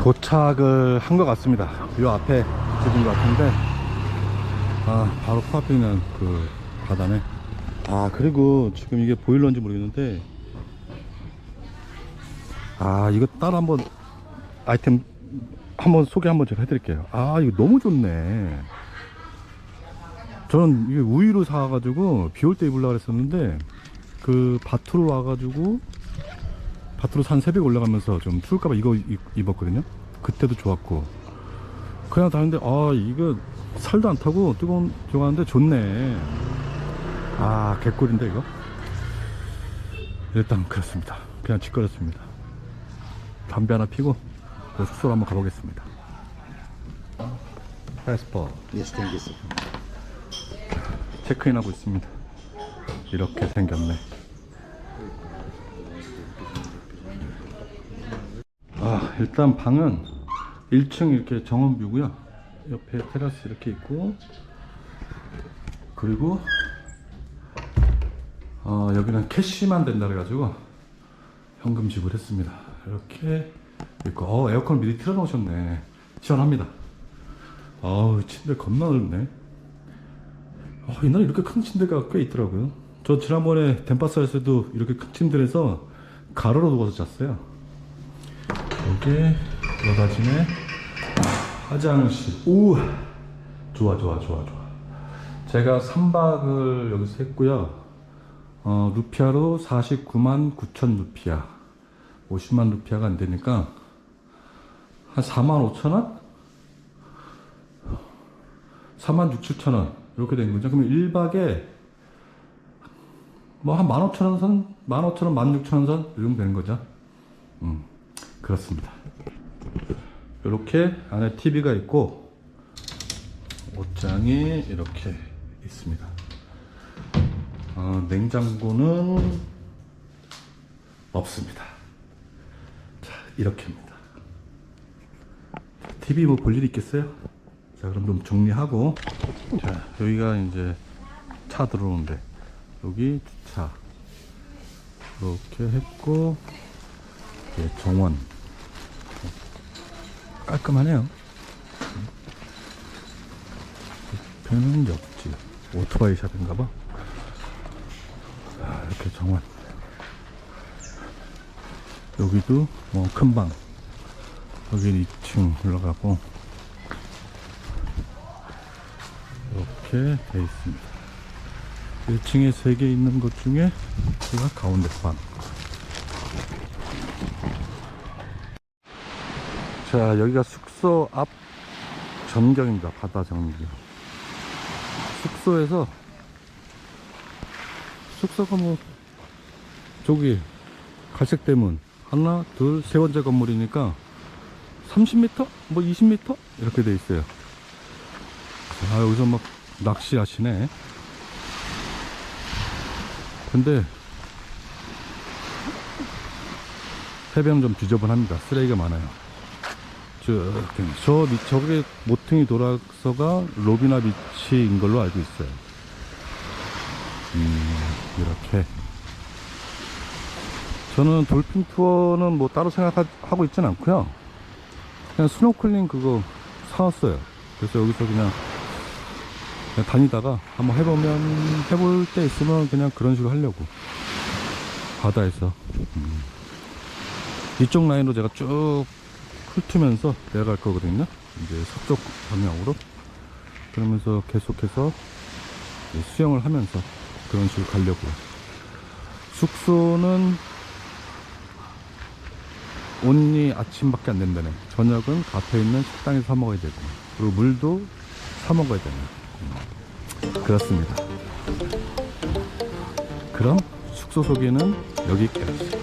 도착을 한 것 같습니다. 이 앞에 집인 것 같은데, 아, 바로 코앞에 있는 그 바다네. 아, 그리고 지금 이게 보일러인지 모르겠는데, 아, 이거 따로 한번 아이템 한번 소개 한번 제가 해드릴게요. 아, 이거 너무 좋네. 저는 이게 우유로 사가지고 비 올 때 입으려고 그랬었는데, 그 밭으로 와가지고 밭으로 산 새벽 올라가면서 좀 추울까봐 이거 입- 입었거든요. 그때도 좋았고. 그냥 다는데 아 이거 살도 안 타고 뜨거운 좋아하는데 좋네. 아 개꿀인데 이거. 일단 그렇습니다. 그냥 짓거렸습니다. 담배 하나 피고 그 숙소로 한번 가보겠습니다. 패스퍼 Yes, thank you, sir. 체크인하고 있습니다. 이렇게 생겼네. 아, 일단 방은 1층 이렇게 정원뷰고요. 옆에 테라스 이렇게 있고, 그리고 어, 여기는 캐시만 된다 그래가지고 현금 지불했습니다. 이렇게 있고, 어, 에어컨 미리 틀어 놓으셨네. 시원합니다. 아우, 침대 겁나 넓네. 아, 옛날에 이렇게 큰 침대가 꽤 있더라고요. 저 지난번에 덴파스에서도 이렇게 큰 침대에서 가로로 누워서 잤어요. 여기에 여다짐에 화장실. 오! 좋아, 좋아, 좋아, 좋아. 제가 3박을 여기서 했고요. 어, 루피아로 49만 9천 루피아. 50만 루피아가 안 되니까 한 4만 5천 원? 4만 6, 7천 원 이렇게 된 거죠. 그러면 1박에 뭐 한 15,000원 선, 15,000원, 16,000원 선이 정도 되는 거죠. 음, 그렇습니다. 이렇게 안에 TV가 있고 옷장이 이렇게 있습니다. 어, 냉장고는 없습니다. 자, 이렇게입니다. TV 뭐 볼일 있겠어요? 자, 그럼 좀 정리하고. 자, 여기가 이제 차 들어오는데, 여기 주차. 이렇게 했고, 정원. 깔끔하네요. 옆에는 옆집. 오토바이 샵인가봐. 자, 이렇게 정원. 여기도 뭐 큰 방. 여기는 2층 올라가고, 이렇게 돼 있습니다. 1층에 3개 있는 것 중에 제가 가운데 방. 자, 여기가 숙소 앞 전경입니다. 바다 전경. 숙소에서 숙소가 뭐 저기 갈색 대문 하나, 둘, 세 번째 건물이니까 30m? 뭐 20m? 이렇게 돼 있어요. 아, 여기서 막 낚시하시네. 근데 해변 좀 지저분합니다. 쓰레기가 많아요. 저, 저, 밑- 저게 모퉁이 돌아서가 로비나 비치인 걸로 알고 있어요. 음, 이렇게. 저는 돌핀 투어는 뭐 따로 생각하고 있진 않고요. 그냥 스노클링 그거 사왔어요. 그래서 여기서 그냥 그냥 다니다가 한번 해보면 해볼 때 있으면 그냥 그런 식으로 하려고 바다에서 음. 이쪽 라인으로 제가 쭉 훑으면서 내려갈 거거든요 이제 서쪽 방향으로? 그러면서 계속해서 수영을 하면서 그런 식으로 가려고요. 숙소는 온리 아침밖에 안 된다네. 저녁은 앞에 있는 식당에서 사 먹어야 되고 그리고 물도 사 먹어야 되네. 그렇습니다. 그럼 숙소 소개는 여기까지.